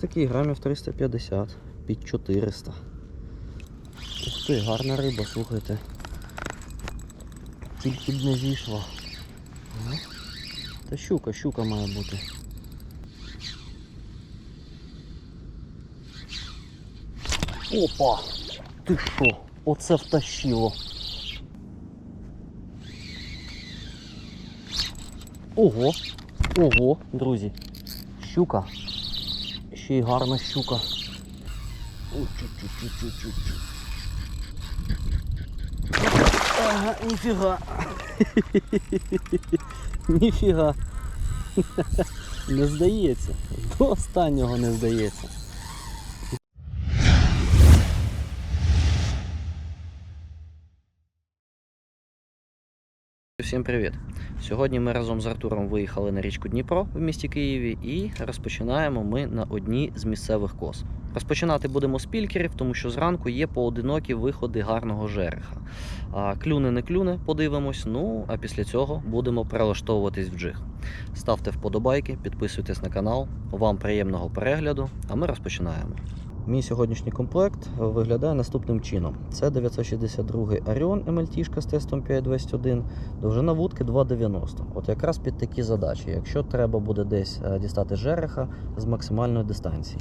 такий грамів 350 під 400. Ух ти, гарна риба, слухайте. Тільки б не зійшла. Та щука, щука має бути. Опа! Ти що? Оце втащило. Ого! Ого, друзі. Щука. Ще й гарна щука. Ага, ніфіга. Ніфіга. Не здається. До останнього не здається. Всім привіт! Сьогодні ми разом з Артуром виїхали на річку Дніпро в місті Києві і розпочинаємо ми на одній з місцевих кос. Розпочинати будемо з пількерів, тому що зранку є поодинокі виходи гарного жереха. А клюне не клюне, подивимось. Ну а після цього будемо перелаштовуватись в джиг. Ставте вподобайки, підписуйтесь на канал. Вам приємного перегляду, а ми розпочинаємо. Мій сьогоднішній комплект виглядає наступним чином: це 962 Orion MLT з тестом 521, довжина вудки 2,90. От якраз під такі задачі, якщо треба буде десь е, дістати жереха з максимальної дистанції.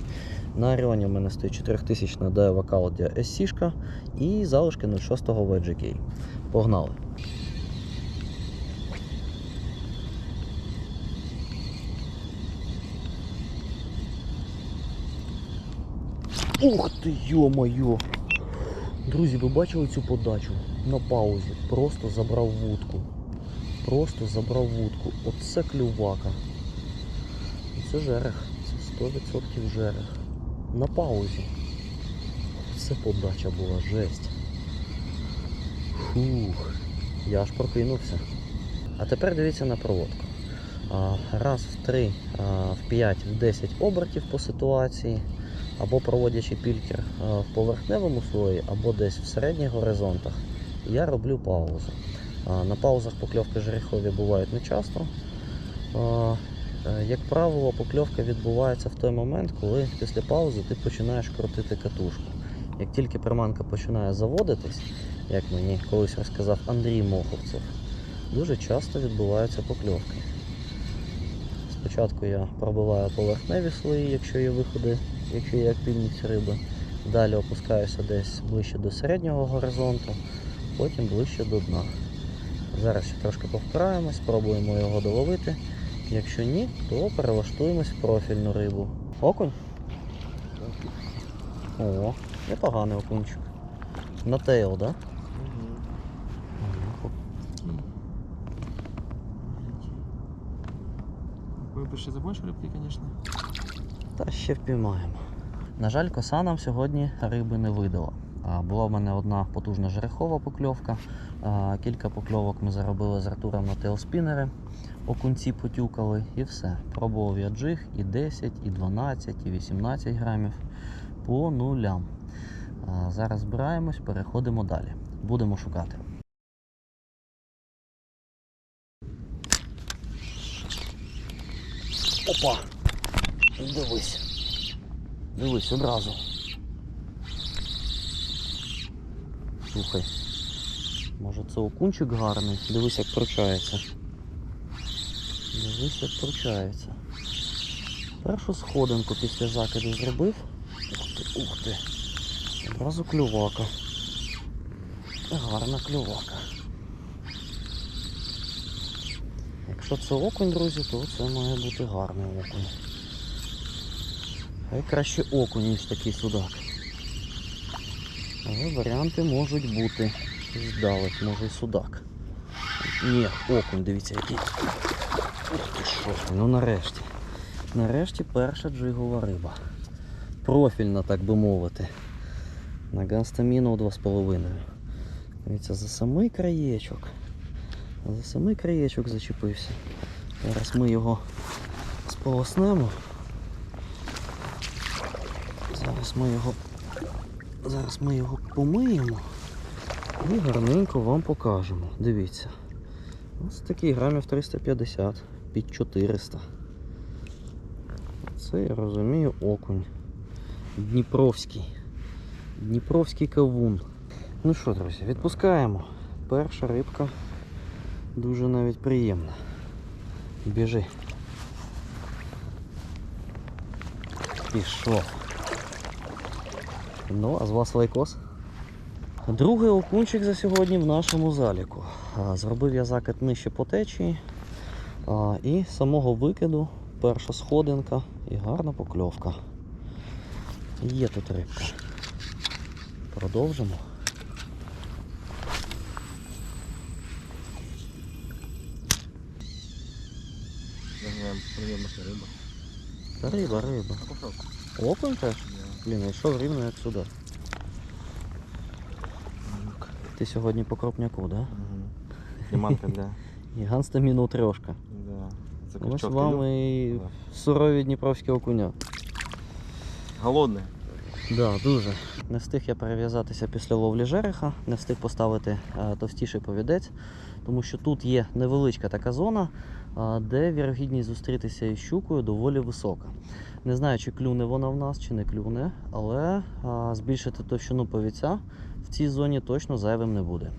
На Оріоні в мене стоїть 4000 Daiwa Caldia SC і залишки 06 VGK. Погнали! Ух ти, йо-моє! Друзі, ви бачили цю подачу? На паузі. Просто забрав вудку. Просто забрав вудку. Оце клювака. Це жерех. Це 100% жерех. На паузі. Це подача була жесть. Фух. Я аж прокинувся. А тепер дивіться на проводку. Раз в 3, в 5, в 10 обертів по ситуації або проводячи пількер в поверхневому слої, або десь в середніх горизонтах, я роблю паузу. Е, На паузах покльовки жерехові бувають не часто. Е, е, Як правило, покльовка відбувається в той момент, коли після паузи ти починаєш крутити катушку. Як тільки приманка починає заводитись, як мені колись розказав Андрій Моховцев, дуже часто відбуваються покльовки. Спочатку я пробиваю поверхневі слої, якщо є виходи, якщо є активність риби. Далі опускаюся десь ближче до середнього горизонту, потім ближче до дна. Зараз ще трошки повкраємо, спробуємо його доловити. Якщо ні, то перелаштуємось в профільну рибу. Окунь? О, непоганий окунчик. На тейл, так? Да? Вибільше забольше рибки, звісно. Та ще впіймаємо. На жаль, коса нам сьогодні риби не видала. Була в мене одна потужна жерехова покльовка. Кілька покльовок ми заробили з Артуром на тейлспінери. Окунці потюкали і все. Пробував я джиг і 10, і 12, і 18 грамів по нулям. Зараз збираємось, переходимо далі. Будемо шукати. Опа! Дивись. Дивись одразу. Слухай. Може це окунчик гарний? Дивись, як пручається. Дивись, як пручається. Першу сходинку після закиду зробив. Ух ти, ух ти. Одразу клювака. Гарна клювака. Якщо це окунь, друзі, то це має бути гарний окунь. Хай краще окунь, ніж такий судак. Але варіанти можуть бути. Здалек, може і судак. Ні, окунь, дивіться який. Ух ти що, ну нарешті. Нарешті перша джигова риба. Профільна, так би мовити. На ганстаміну 2,5. Дивіться, за самий краєчок. За самий краєчок зачепився. Зараз ми його сполоснемо. Зараз ми його зараз ми його помиємо і гарненько вам покажемо. Дивіться. Ось такий грамів 350 під 400. Це я розумію окунь. Дніпровський. Дніпровський кавун. Ну що, друзі, відпускаємо. Перша рибка дуже навіть приємна. Біжи. Пішов. Ну, а з вас лайкос? Другий окунчик за сьогодні в нашому заліку. Зробив я закид нижче по течії. І з самого викиду перша сходинка і гарна покльовка. Є тут рибка. Продовжимо. Що риба. Та риба, риба. Окунь теж? Блін, йшов рівно як сюди. Ти сьогодні по кропняку, да? Приманка для... Гіган стаміну трьошка. Да. Ось вам і сурові дніпровські окуня. Голодний. Да, дуже. Не встиг я перев'язатися після ловлі жереха, не встиг поставити е, товстіший повідець, тому що тут є невеличка така зона, де вірогідність зустрітися із щукою доволі висока. Не знаю, чи клюне вона в нас, чи не клюне, але збільшити товщину повідця в цій зоні точно зайвим не буде.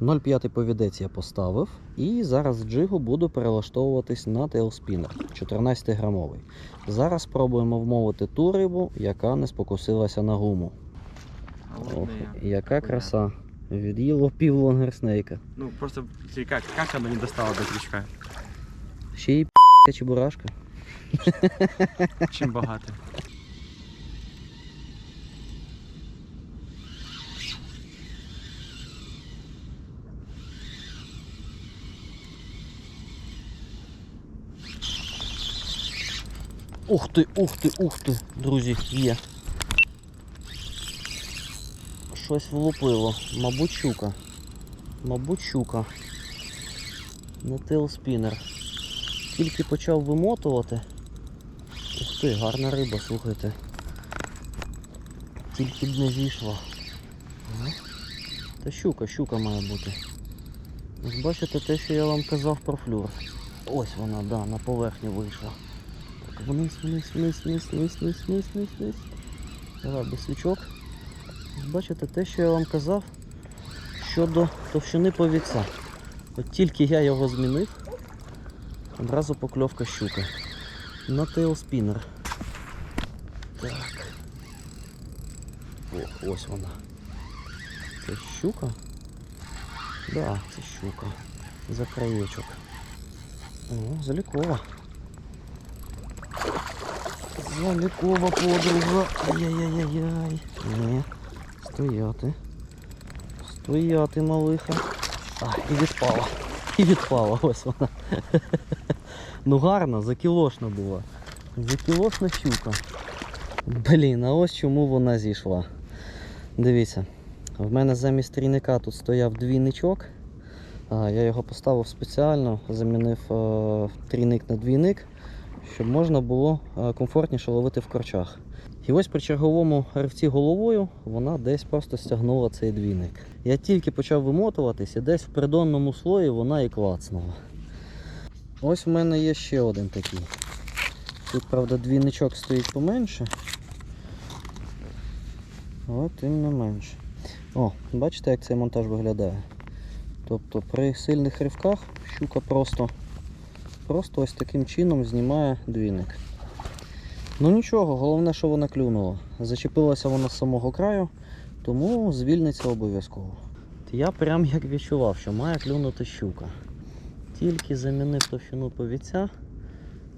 0,5 повідець я поставив і зараз джигу буду перелаштовуватись на тейлспінер 14 грамовий. Зараз спробуємо вмовити ту рибу, яка не спокусилася на гуму. Ох, яка краса. Від'їло пів лонгерснейка. Ну, просто как, как она не достала до крючка? Ще й п***я чебурашка. Чим багато. Ух ти, ух ти, ух ти, друзі, є. Щось влупило. Мабуть, щука. Мабуть, щука. Не тейлспінер. Тільки почав вимотувати. Ух ти, гарна риба, слухайте. Тільки б не зійшла. Та щука, щука має бути. Ось бачите те, що я вам казав про флюр. Ось вона, да, на поверхню вийшла. Так, вниз, вниз, вниз, вниз, вниз, вниз, вниз, вниз, вниз. Давай без свічок. Ось Бачите те, що я вам казав щодо товщини повіця. От тільки я його змінив, одразу покльовка щуки. На тейлспінер. Так. О, ось вона. Це щука? Да, це щука. За краєчок. О, залікова. Залікова подруга. Ай-яй-яй-яй. Ні. Стояти. Стояти, малиха. А, і відпала. І відпала, ось вона. ну гарно, закілошна була. Закілошна щука. Блін, а ось чому вона зійшла. Дивіться, в мене замість трійника тут стояв двійничок. Я його поставив спеціально, замінив е, трійник на двійник, щоб можна було е, комфортніше ловити в корчах. І ось при черговому ривці головою вона десь просто стягнула цей двійник. Я тільки почав вимотуватись і десь в придонному слої вона і клацнула. Ось в мене є ще один такий. Тут, правда, двійничок стоїть поменше. Але тим не менше. О, бачите, як цей монтаж виглядає. Тобто при сильних ривках щука просто, просто ось таким чином знімає двійник. Ну нічого, головне, що вона клюнула. Зачепилася вона з самого краю, тому звільниться обов'язково. Я прям як відчував, що має клюнути щука. Тільки замінив товщину повіця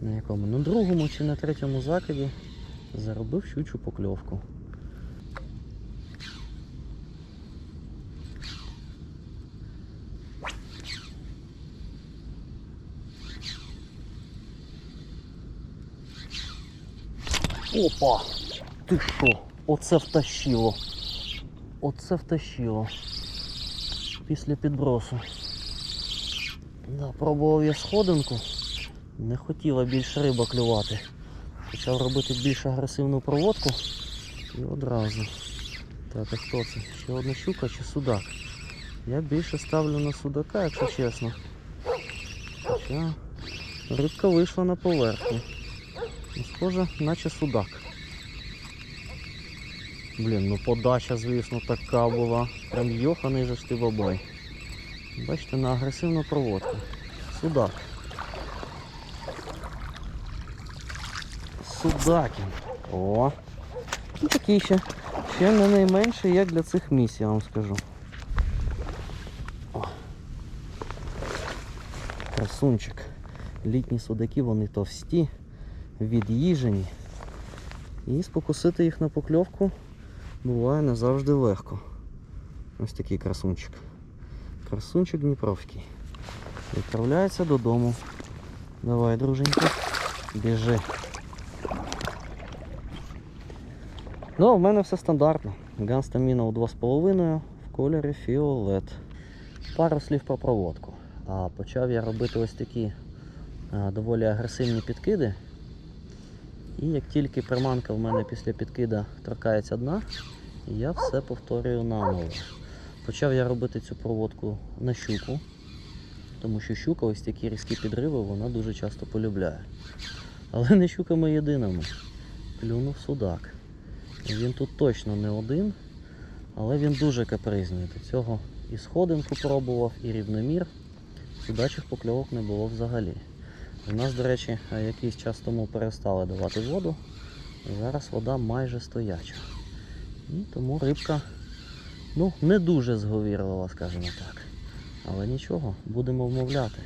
на якому на другому чи на третьому закиді заробив щучу покльовку. Опа! Ти що? Оце втащило. Оце втащило. Після підбросу. Да, пробував я сходинку. Не хотіла більше риба клювати. Почав робити більш агресивну проводку і одразу. Так, а хто це? Ще одна щука чи судак? Я більше ставлю на судака, якщо чесно. Хоча рибка вийшла на поверхню. Ну, Схоже, наче судак. Блін, ну подача, звісно, така була. Прям йоханий же ж ти бабай. Бачите, на агресивну проводку. Судак. Судакін. О! Ну такий ще. Ще не найменший, як для цих місій, я вам скажу. О. Красунчик. Літні судаки, вони товсті, від'їжені. І спокусити їх на покльовку буває не завжди легко. Ось такий красунчик. Красунчик Дніпровський. Відправляється додому. Давай, друженька, біжи. Ну, в мене все стандартно. Ганстаміна у 2,5 в кольорі фіолет. Пару слів про проводку. А почав я робити ось такі доволі агресивні підкиди. І як тільки приманка в мене після підкида торкається дна, я все повторюю наново. Почав я робити цю проводку на щуку, тому що щука ось такі різкі підриви вона дуже часто полюбляє. Але не щуками єдиними. Клюнув судак. Він тут точно не один, але він дуже капризний. До цього і сходинку пробував, і рівномір. Судачих покльовок не було взагалі. У нас, до речі, якийсь час тому перестали давати воду. Зараз вода майже стояча. І тому рибка ну, не дуже зговірлива, скажімо так. Але нічого, будемо вмовляти.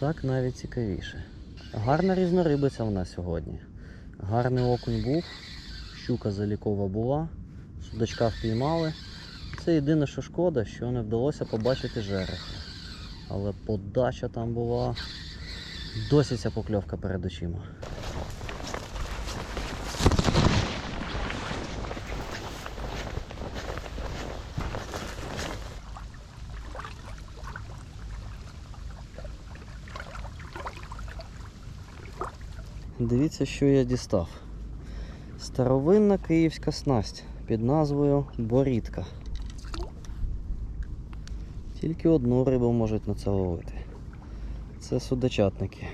Так навіть цікавіше. Гарна різнорибиця в нас сьогодні. Гарний окунь був, щука залікова була, судачка впіймали. Це єдине, що шкода, що не вдалося побачити жереха. Але подача там була. Досі ця покльовка перед очима. Дивіться, що я дістав. Старовинна київська снасть під назвою Борідка. Тільки одну рибу можуть на це ловити. Це судочатники.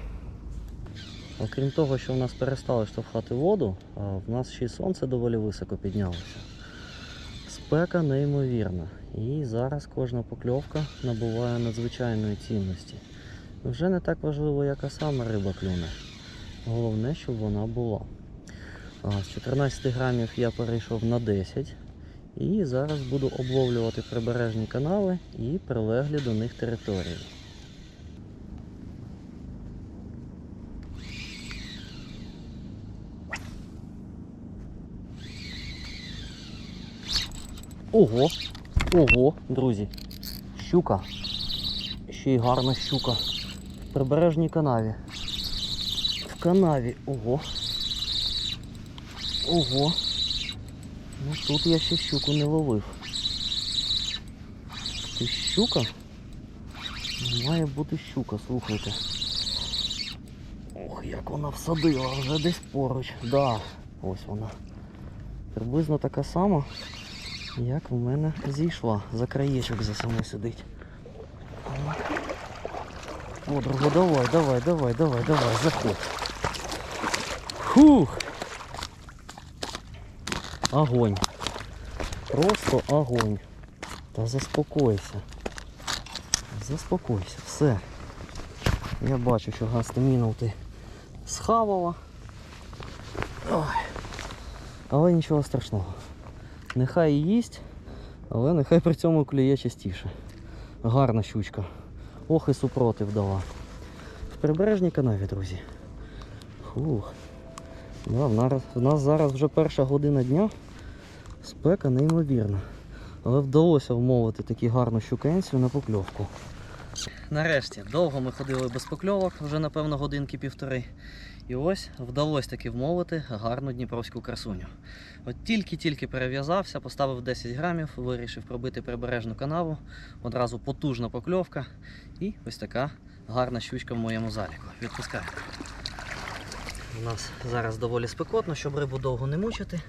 Окрім того, що в нас перестали штовхати воду, в нас ще й сонце доволі високо піднялося. Спека неймовірна. І зараз кожна покльовка набуває надзвичайної цінності. Вже не так важливо, яка саме риба клюне. Головне, щоб вона була. З 14 грамів я перейшов на 10. І зараз буду обловлювати прибережні канали і прилеглі до них території. Ого! Ого, друзі! Щука. Ще й гарна щука. В прибережній канаві. В канаві. Ого. Ого. Ну тут я ще щуку не ловив. Це щука? Має бути щука, слухайте. Ох, як вона всадила вже десь поруч. Да, ось вона. Приблизно така сама, як в мене зійшла. За краєчок за самою сидить. Подруга, давай, давай, давай, давай, давай, заходь. Фух! Огонь. Просто огонь. Та заспокойся. Заспокойся, все. Я бачу, що гастаміну ти схавала. Ой. Але нічого страшного. Нехай їсть, але нехай при цьому клює частіше. Гарна щучка. Ох і супротив дала. В прибережній канаві, друзі. Фух. Да, в нас, в нас зараз вже перша година дня. Спека неймовірна. Але вдалося вмовити такі гарну щукенцію на покльовку. Нарешті, довго ми ходили без покльовок, вже напевно годинки півтори. І ось вдалося таки вмовити гарну дніпровську красуню. От тільки-тільки перев'язався, поставив 10 грамів, вирішив пробити прибережну канаву, одразу потужна покльовка і ось така гарна щучка в моєму заліку. Відпускаю. У нас зараз доволі спекотно, щоб рибу довго не мучити.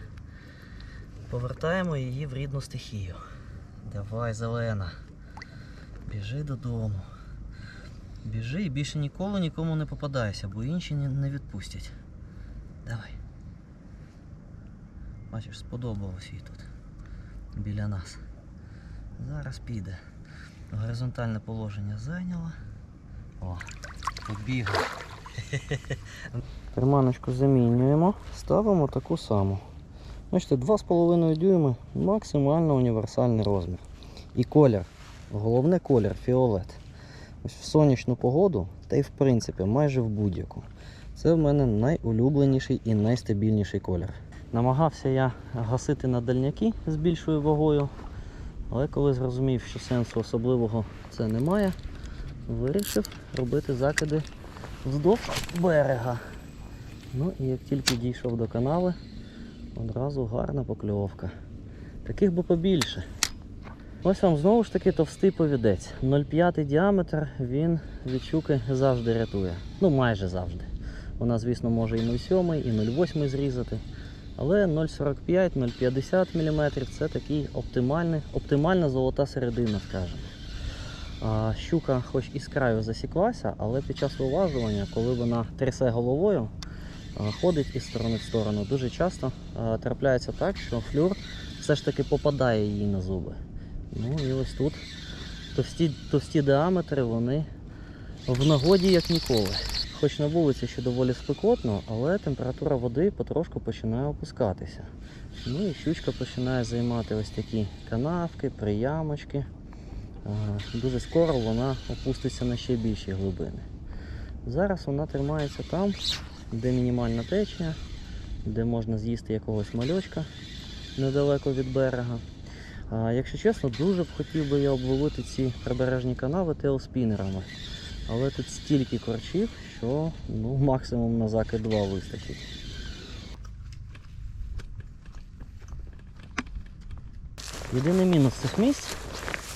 Повертаємо її в рідну стихію. Давай, зелена. Біжи додому. Біжи і більше ніколи нікому не попадайся, бо інші не відпустять. Давай. Бачиш, сподобалось їй тут. Біля нас. Зараз піде. Горизонтальне положення зайняла. О, побігла. Приманочку замінюємо, ставимо таку саму. Бачите, 2,5 дюйми максимально універсальний розмір. І колір. Головне колір фіолет. Ось в сонячну погоду, та й в принципі майже в будь-яку. Це в мене найулюбленіший і найстабільніший колір. Намагався я гасити на дальняки з більшою вагою, але коли зрозумів, що сенсу особливого це немає, вирішив робити закиди вздовж берега. Ну і як тільки дійшов до канави, одразу гарна покльовка. Таких би побільше. Ось вам знову ж таки товстий повідець. 0,5 діаметр він від щуки завжди рятує. Ну майже завжди. Вона, звісно, може і 0,7, і 0,8 зрізати. Але 0,45-0,50 мм це такий оптимальний, оптимальна золота середина, скажімо. Щука хоч і з краю засіклася, але під час виважування, коли вона трясе головою, ходить із сторони в сторону, дуже часто трапляється так, що флюр все ж таки попадає їй на зуби. Ну і ось тут товсті, товсті діаметри, вони в нагоді як ніколи. Хоч на вулиці ще доволі спекотно, але температура води потрошку починає опускатися. Ну і щучка починає займати ось такі канавки, приямочки. Дуже скоро вона опуститься на ще більші глибини. Зараз вона тримається там, де мінімальна течія, де можна з'їсти якогось мальочка недалеко від берега. Якщо чесно, дуже б хотів би я обловити ці прибережні канави теоспінерами. Але тут стільки корчів, що ну, максимум на закид 2 вистачить. Єдиний мінус цих місць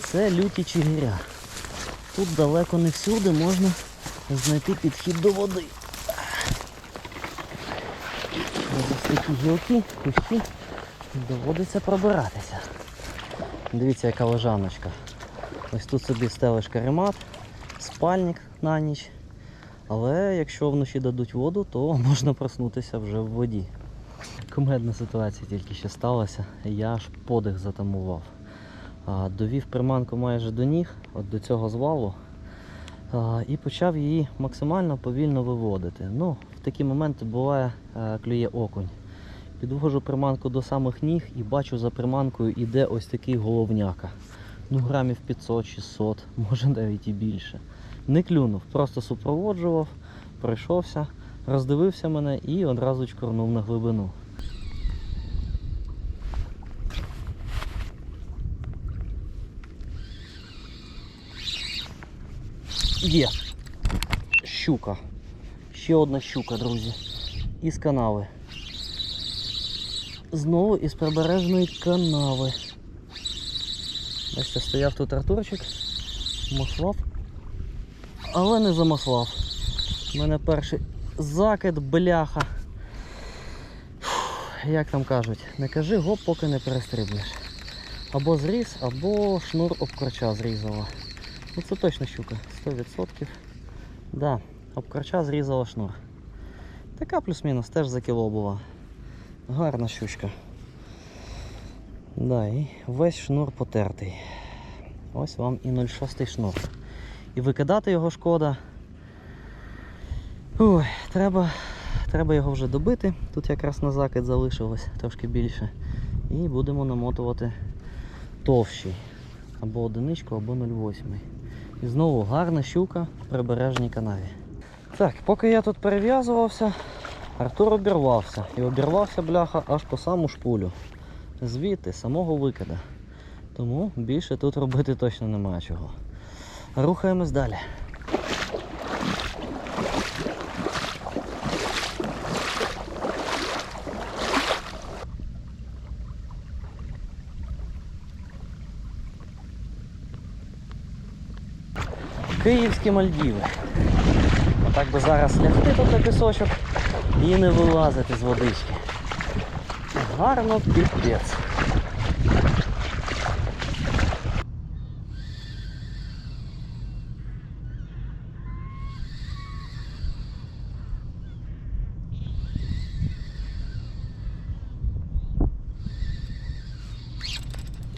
це люті чигиря. Тут далеко не всюди можна знайти підхід до води. Через такі гілки, кущі доводиться пробиратися. Дивіться, яка лежаночка. Ось тут собі стелиш каремат, спальник на ніч. Але якщо вночі дадуть воду, то можна проснутися вже в воді. Кумедна ситуація тільки що сталася, я аж подих затамував. Довів приманку майже до ніг, от до цього звалу, і почав її максимально повільно виводити. Ну, в такі моменти буває е, клює окунь. Підвожу приманку до самих ніг і бачу за приманкою іде ось такий головняка. Ну, грамів 500-600, може навіть і більше. Не клюнув, просто супроводжував, пройшовся, роздивився мене і одразу чкорнув на глибину. Є. Щука. Ще одна щука, друзі. Із канави. Знову із прибережної канави. Бачите, стояв тут Артурчик, маслав, але не замаслав. У мене перший закид, бляха. Фух, Як там кажуть, не кажи гоп, поки не перестрибнеш. Або зріз, або шнур обкорча зрізала. Ну це точно щука, 100%. Да, обкорча зрізала шнур. Така плюс-мінус теж за кіло була. Гарна щучка. Да, і весь шнур потертий. Ось вам і 0,6 шнур. І викидати його шкода. Ой, треба, треба його вже добити. Тут якраз на закид залишилось трошки більше. І будемо намотувати товщий. Або одиничку, або 0,8. І знову гарна щука в прибережній канаві. Так, поки я тут перев'язувався, Артур обірвався. І обірвався бляха аж по саму шпулю. Звідти, самого викида. Тому більше тут робити точно немає чого. Рухаємось далі. Київські Мальдіви. Отак би зараз лягти тут на пісочок і не вилазити з водички. Гарно піпець.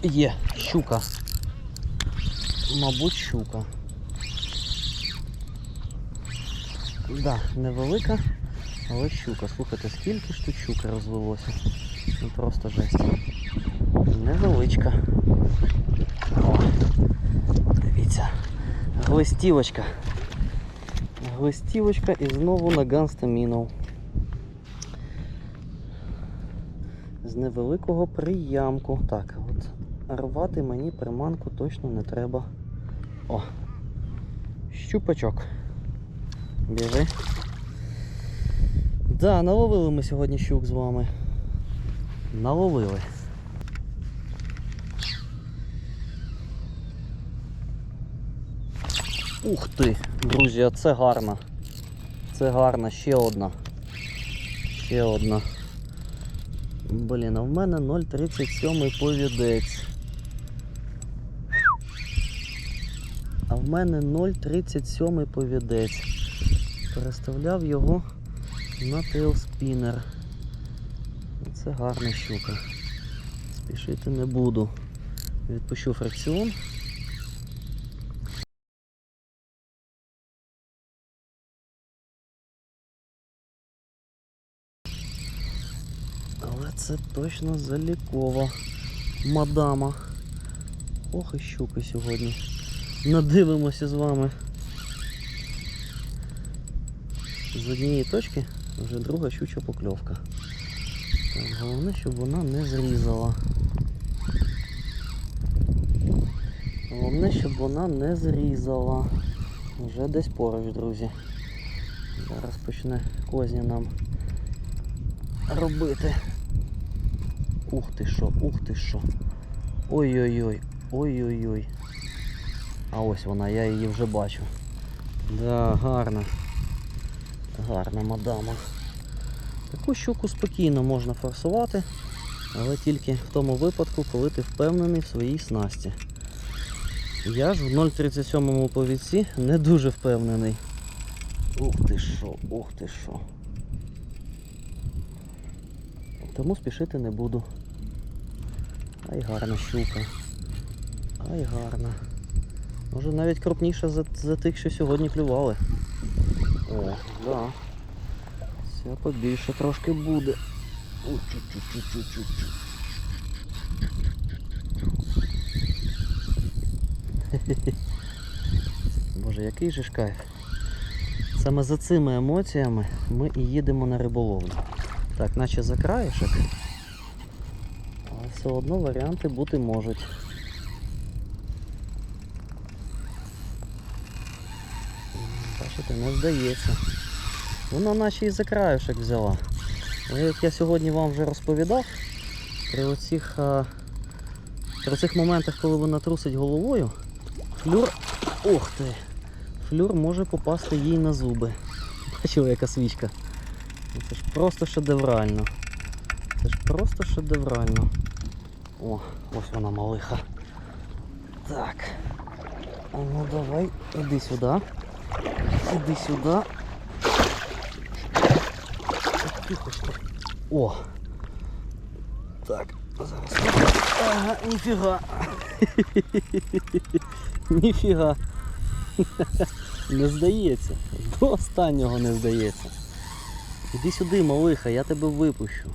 Є, щука. Мабуть, щука. Так, да, невелика але щука. Слухайте, скільки ж тут щуки розвелося. Ну просто жесть. Невеличка. О, дивіться. Глистівочка. Глистівочка і знову на ганстамінов. З невеликого приямку. Так, от рвати мені приманку точно не треба. О! Щупачок. Біжи. Да, наловили ми сьогодні щук з вами. Наловили. Ух ти, друзі, це гарно. Це гарно, ще одна. Ще одна. Блін, а в мене 0,37 повідець. А в мене 0,37 повідець. Переставляв його на тейлспінер. Це гарна щука. Спішити не буду. Відпущу фракціон. Але це точно залікова мадама. Ох і щуки сьогодні. Надивимося з вами. З однієї точки вже друга щуча покльовка. Так, головне, щоб вона не зрізала. Головне, щоб вона не зрізала. Вже десь поруч, друзі. Зараз почне козня нам робити. Ух ти що, ух ти що. Ой-ой-ой, ой-ой-ой. А ось вона, я її вже бачу. Да, гарна. Гарна мадама. Таку щуку спокійно можна форсувати, але тільки в тому випадку, коли ти впевнений в своїй снасті. Я ж в 0,37 повідці не дуже впевнений. Ух ти що, ух ти що. Тому спішити не буду. Ай гарна щука. Ай гарна. Може навіть крупніша за, за тих, що сьогодні клювали. О, да. Це побільше трошки буде. У, чу-чу-чу-чу-чу-чу. Боже, який же ж кайф. Саме за цими емоціями ми і їдемо на риболовлю. Так, наче за краєшок. Але все одно варіанти бути можуть. Бачите, не здається. Вона наче і за краюшок взяла. Але як я сьогодні вам вже розповідав, при оцих, при цих моментах, коли вона трусить головою, флюр. Ух ти! Флюр може попасти їй на зуби. Бачили, яка свічка? Ну, Це ж просто шедеврально. Це ж просто шедеврально. О, ось вона малиха. Так. А ну давай, іди сюди. Іди сюди. Тихо що. О! Так, зараз. Ага, ніфіга. Ніфіга. Не здається. До останнього не здається. Іди сюди, малиха, я тебе випущу.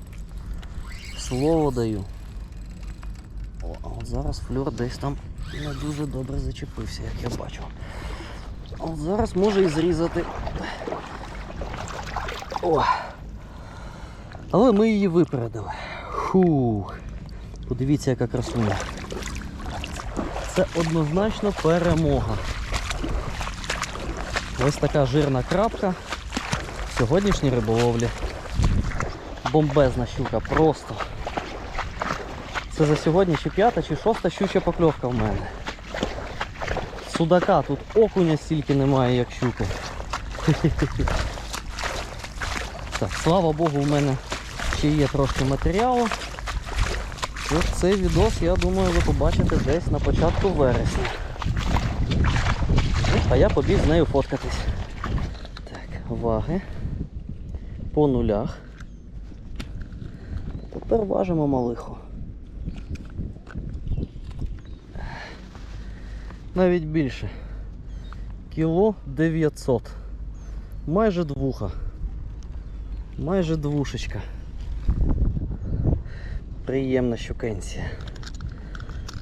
Слово даю. О, а от зараз флюр десь там не дуже добре зачепився, як я бачу. От зараз може і зрізати. О! Але ми її випередили. Фух. Подивіться, яка красуня. Це однозначно перемога. Ось така жирна крапка в сьогоднішній риболовлі. Бомбезна щука, просто. Це за сьогодні чи п'ята, чи шоста щуча покльовка в мене. Судака тут окуня стільки немає, як щуки. Так, слава Богу, у мене ще є трошки матеріалу. Тож цей відос, я думаю, ви побачите десь на початку вересня. А я побіг з нею фоткатись. Так, ваги. По нулях. Тепер важимо малиху. Навіть більше. Кіло 900. Майже двуха. Майже двушечка. Приємна щукенція.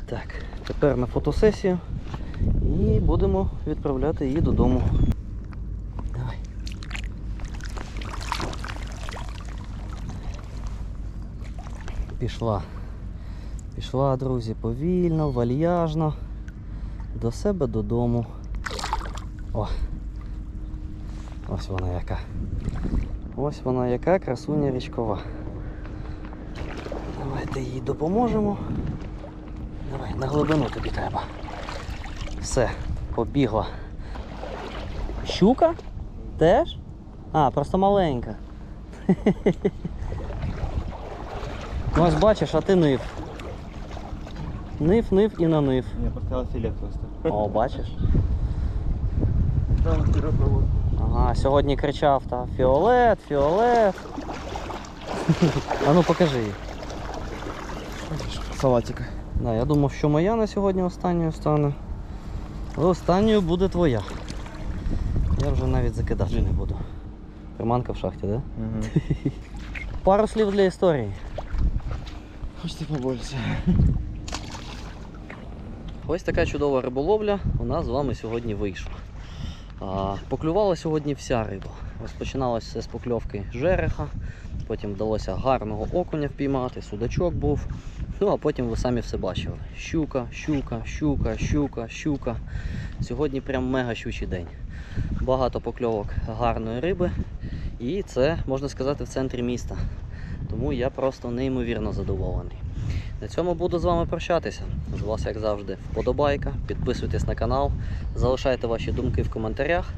Так, тепер на фотосесію і будемо відправляти її додому. Давай. Пішла. Пішла, друзі, повільно, вальяжно. До себе додому. О. Ось вона яка. Ось вона яка красуня річкова. Давайте їй допоможемо. Давай, на глибину тобі треба. Все, побігла. Щука? Теж? А, просто маленька. Ось бачиш, а ти нив. Нив, нив і нанив. Я поставил филе просто. О, бачиш? Там провод. Ага, сьогодні кричав та фіолет, фіолет. А ну покажи її. Салатика. Да, я думав, що моя на сьогодні останньою стане. Але останньою буде твоя. Я вже навіть закидати не буду. Приманка в шахті, так? Да? Угу. Пару слів для історії. Хочется побольше. Ось така чудова риболовля у нас з вами сьогодні вийшла. Поклювала сьогодні вся риба. Розпочиналося все з покльовки жереха, потім вдалося гарного окуня впіймати, судачок був. Ну а потім ви самі все бачили. Щука, щука, щука, щука, щука. Сьогодні прям мега щучий день. Багато покльовок гарної риби. І це, можна сказати, в центрі міста. Тому я просто неймовірно задоволений. На цьому буду з вами прощатися. З вас, як завжди, вподобайка. Підписуйтесь на канал, залишайте ваші думки в коментарях.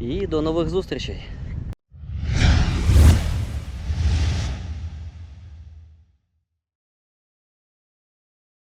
І до нових зустрічей!